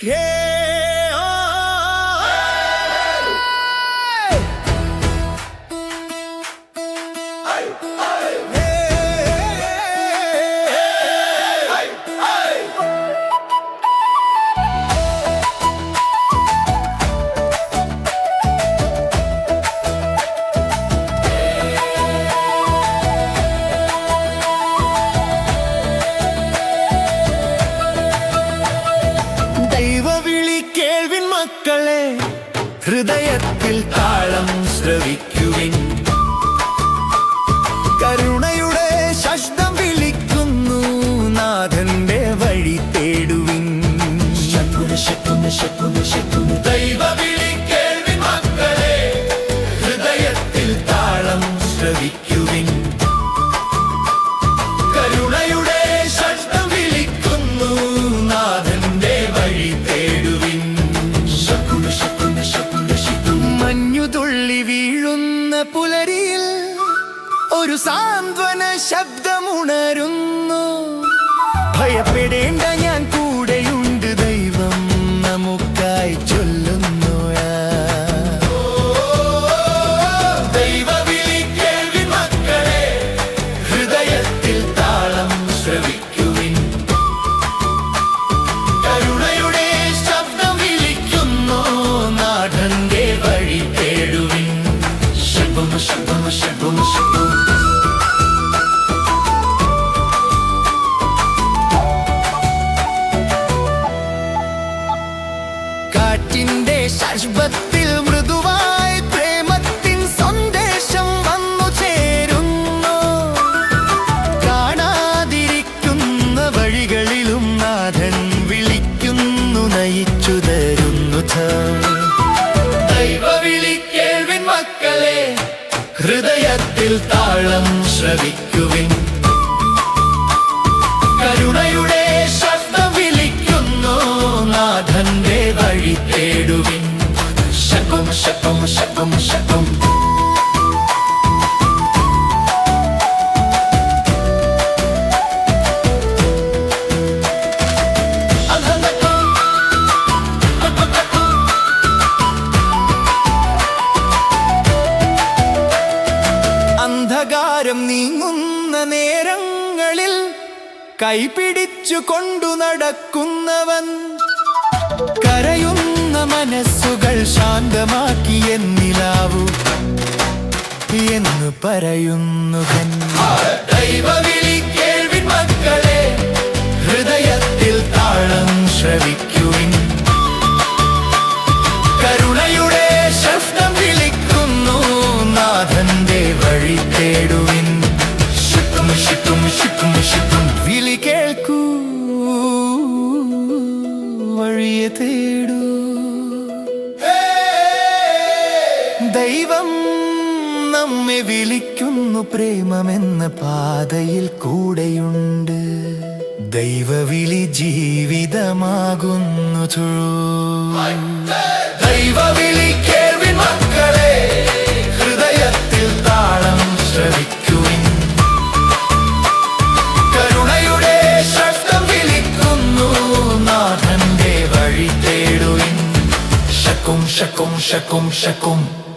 ദൈവവിളി ഹൃദയത്തിൽ താളം ശ്രവിക്കുവിൻ കരുണയുടെ ശബ്ദം വിളിക്കുന്നു നാഥന്റെ വഴി തേടുവിൻ. ദൈവവിളി വീഴുന്ന പുലരിയിൽ ഒരു സാന്ത്വന ശബ്ദമുണരുന്നു. ഭയപ്പെടേണ്ട ശശ്വത്തിൽ മൃദുവായി പ്രേമത്തിൻ സന്ദേശം വന്നു ചേരുന്നു. കാണാതിരിക്കുന്ന വഴികളിലും നാഥൻ വിളിക്കുന്നു നയിച്ചു തരുന്നു കേൾവിൻ മക്കളെ ഹൃദയത്തിൽ താളം ശ്രവിക്കുവിൻ. അന്ധകാരം നീങ്ങുന്ന നേരങ്ങളിൽ കൈപിടിച്ചു കൊണ്ടു നടക്കുന്നവൻ കരയുന്ന മനസ്സുകൾ ശാന്തമാക്കി എന്നിലാവൂ എന്ന് പറയുന്നു ദൈവവിളി ദൈവം നമ്മെ വിളിക്കുന്നു പ്രേമമെന്ന പാതയിൽ കൂടെയുണ്ട്. ദൈവവിളി ജീവിതമാകുന്നു ദൈവവിളി കേൾവിൻ മക്കളെ ഹൃദയത്തിൽ താളം ശ്രവിക്കുവിൻ. കരുണയുടെ ശബ്ദം വിളിക്കുന്നു നാഥന്റെ വഴി തേടുവിൻ. ശക്കും ശക്കും ശക്കും ശക്കും.